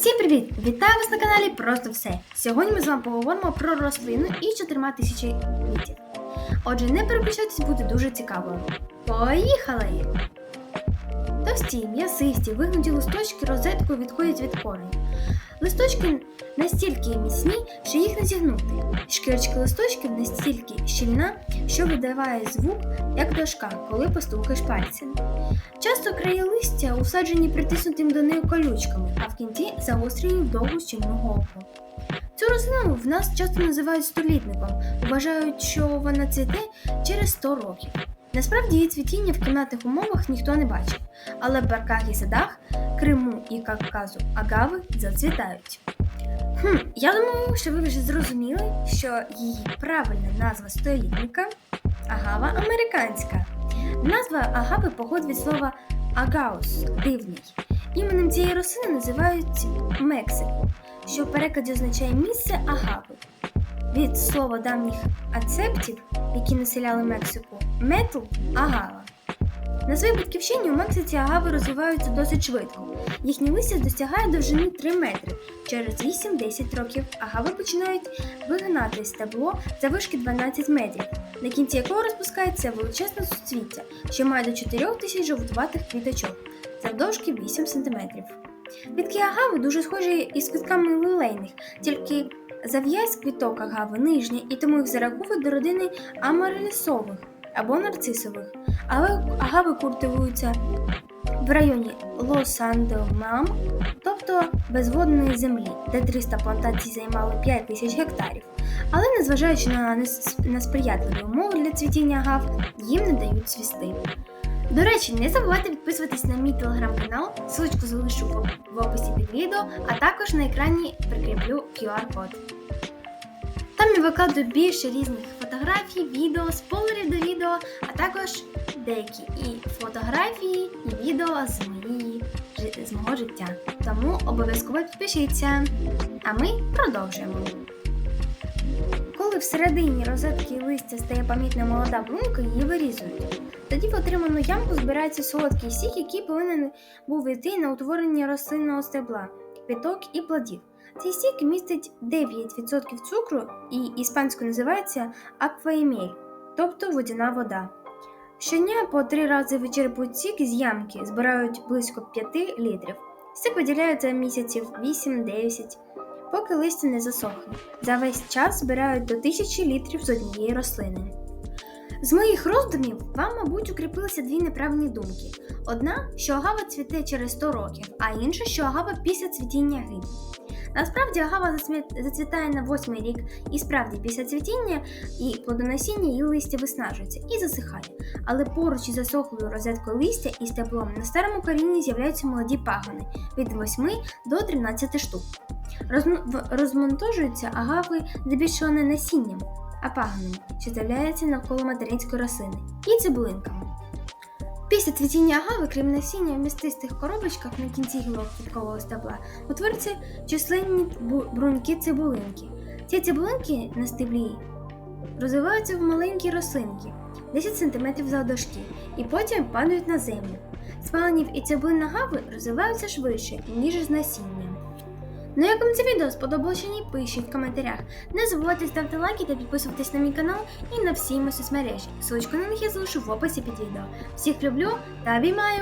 Всім привіт! Вітаю вас на каналі Просто все. Сьогодні ми з вами поговоримо про рослину і чотирма тисячі квітів. Отже, не переключайтесь, буде дуже цікаво. Поїхали! Товсті, м'ясисті, вигнуті листочки розеткою відходять від корень. Листочки настільки міцні, що їх не зігнути. Шкірочка листочків настільки щільна, що видаває звук, як дошка, коли постукаєш пальцем. Часто краї листя усаджені притиснутим до неї колючками, а в кінці загострені в довгу щільну голку. Цю рослину в нас часто називають столітником, вважають, що вона цвіте через 100 років. Насправді її цвітіння в кімнатних умовах ніхто не бачив, але в парках і садах Криму і Кавказу агави зацвітають. Хм, я думаю, що ви вже зрозуміли, що її правильна назва столітника агава американська. Назва агави походить від слова агаус дивний. Іменем цієї рослини називають Мексику, що в перекладі означає місце агави. Від слова давніх ацептів, які населяли Мексику, метл агава. На своїй батьківщині у Мексиці агави розвиваються досить швидко. Їхнє листя досягає довжини 3 метри. Через 8-10 років агави починають вигинати стебло завишки 12 метрів, на кінці якого розпускається величезне суцвіття, що має до 4 тисяч жовтуватих квіточок, завдовжки 8 см. Квітки агави дуже схожі із квітками лилейних, тільки зав'язь квіток агави нижня, і тому їх зараховують до родини амарилісових або нарцисових. Але агави культивуються в районі Лос-Андомам, тобто безводної землі, де 300 плантацій займали 5 тисяч гектарів. Але незважаючи на несприятливі умови для цвітіння агав, їм не дають цвісти. До речі, не забувайте підписуватись на мій телеграм-канал, ссылочку залишу в описі під відео, а також на екрані прикріплю QR-код. Там я викладаю більше різних фотографій, відео, спойлерів до відео, а також деякі і фотографії, і відео з, моєї, з мого життя. Тому обов'язково підпишіться. А ми продовжуємо. Коли всередині розетки листя стає помітна молода брунька, її вирізують. Тоді в отриману ямку збирається солодкий сік, який повинен був йти на утворення рослинного стебла, квіток і плодів. Цей сік містить 9% цукру і іспанською називається акваемель, тобто водяна вода. Щодня по три рази вичерпують сік з ямки, збирають близько 5 літрів. Сік виділяється місяців 8-10, поки листя не засохне. За весь час збирають до 1000 літрів з однієї рослини. З моїх роздумів вам, мабуть, укріпилися дві неправильні думки: одна, що агава цвіте через 100 років, а інша, що агава після цвітіння гине. Насправді агава зацвіт- зацвітає на восьмий рік, і справді після цвітіння і плодоносіння її листя виснажується і засихає. Але поруч із засохлою розеткою листя і стеблом на старому корінні з'являються молоді пагони від 8 до 13 штук. Розм- Розмонтожуються агави здебільшого не насінням, а пагонами, що з'являються навколо материнської рослини, і цибулинками. Після цвітіння агави, крім насіння в містистих коробочках на кінці гілок квіткового стебла, утворюються численні бруньки цибулинки. Ці цибулинки на стеблі розвиваються в маленькі рослинки 10 см завдовжки і потім падають на землю. З і цибулин агави розвиваються швидше, ніж з насінням. Ну як вам це відео сподобалося, ні, пишіть в коментарях. Не забувайте ставити лайки та підписуватись на мій канал і на всі мої соцмережі. Ссылочку на них я залишу в описі під відео. Всіх люблю та обіймаю!